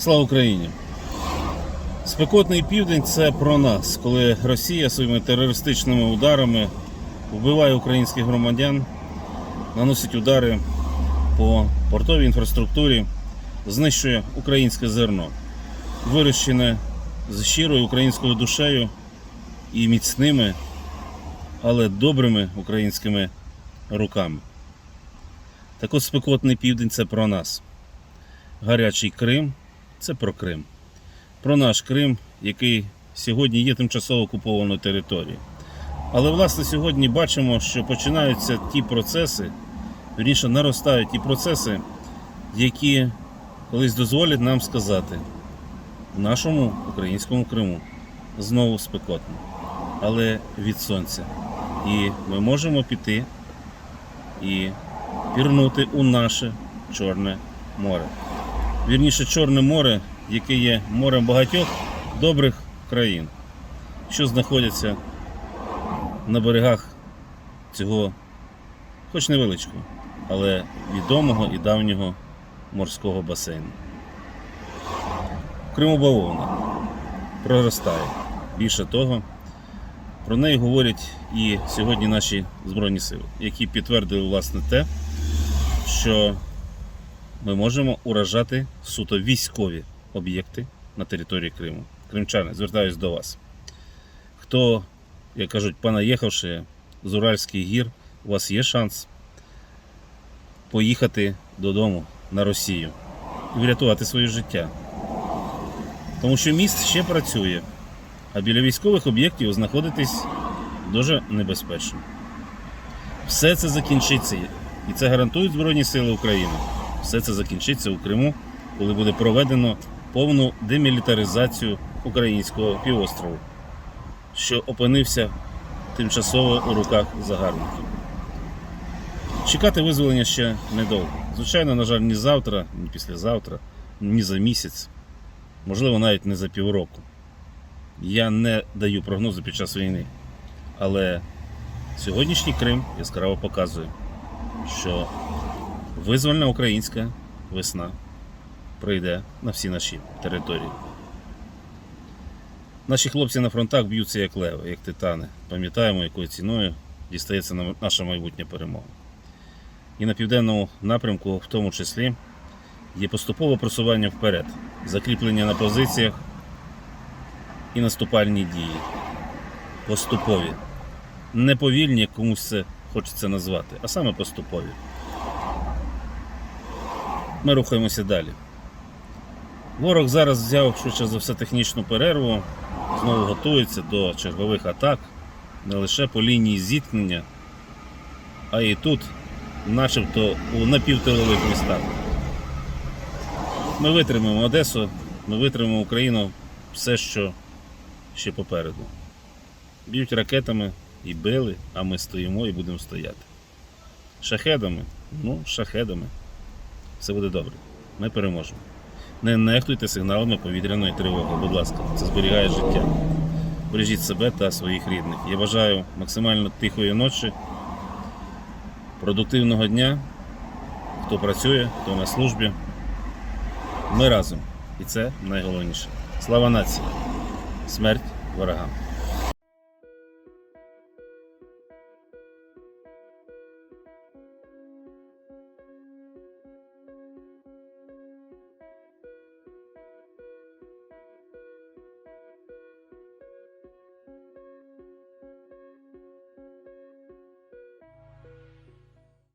Слава Україні! Спекотний південь це про нас, коли Росія своїми терористичними ударами вбиває українських громадян, наносить удари по портовій інфраструктурі, знищує українське зерно, вирощене з щирою українською душею і міцними, але добрими українськими руками. Так от спекотний південь це про нас. Гарячий Крим це про Крим. Про наш Крим, який сьогодні є тимчасово окупованою територією. Але власне сьогодні бачимо, що починаються ті процеси, вірніше наростають ті процеси, які колись дозволять нам сказати, в нашому українському Криму знову спекотно, але від сонця. І ми можемо піти і пірнути у наше Чорне море. Вірніше, Чорне море, яке є морем багатьох добрих країн, що знаходяться на берегах цього, хоч невеличкого, але відомого і давнього морського басейну. Кримобавовна проростає. Більше того, про неї говорять і сьогодні наші Збройні сили, які підтвердили власне те, що ми можемо уражати суто військові об'єкти на території Криму. Кримчани, звертаюсь до вас. Хто, як кажуть, понаїхавши з Уральських гір, у вас є шанс поїхати додому на Росію і врятувати своє життя. Тому що міст ще працює, а біля військових об'єктів знаходитись дуже небезпечно. Все це закінчиться, і це гарантують Збройні Сили України. Все це закінчиться у Криму, коли буде проведено повну демілітаризацію українського півострову, що опинився тимчасово у руках загарбників. Чекати визволення ще недовго. Звичайно, на жаль, ні завтра, ні післязавтра, ні за місяць, можливо, навіть не за півроку. Я не даю прогнози під час війни. Але сьогоднішній Крим яскраво показує, що визвольна українська весна прийде на всі наші території. Наші хлопці на фронтах б'ються як леви, як титани. Пам'ятаємо, якою ціною дістається наша майбутня перемога. І на південному напрямку, в тому числі, є поступове просування вперед, закріплення на позиціях і наступальні дії. Поступові. Не повільні, як комусь це хочеться назвати, а саме поступові. Ми рухаємося далі. Ворог зараз взяв швидше за все технічну перерву, знову готується до чергових атак не лише по лінії зіткнення, а і тут, начебто у напівтилових містах. Ми витримаємо Одесу, ми витримаємо Україну все, що ще попереду. Б'ють ракетами і били, а ми стоїмо і будемо стояти. Шахедами, ну, шахедами. Все буде добре. Ми переможемо. Не нехтуйте сигналами повітряної тривоги, будь ласка, це зберігає життя. Бережіть себе та своїх рідних. Я бажаю максимально тихої ночі, продуктивного дня. Хто працює, хто на службі. Ми разом. І це найголовніше. Слава нації! Смерть ворогам!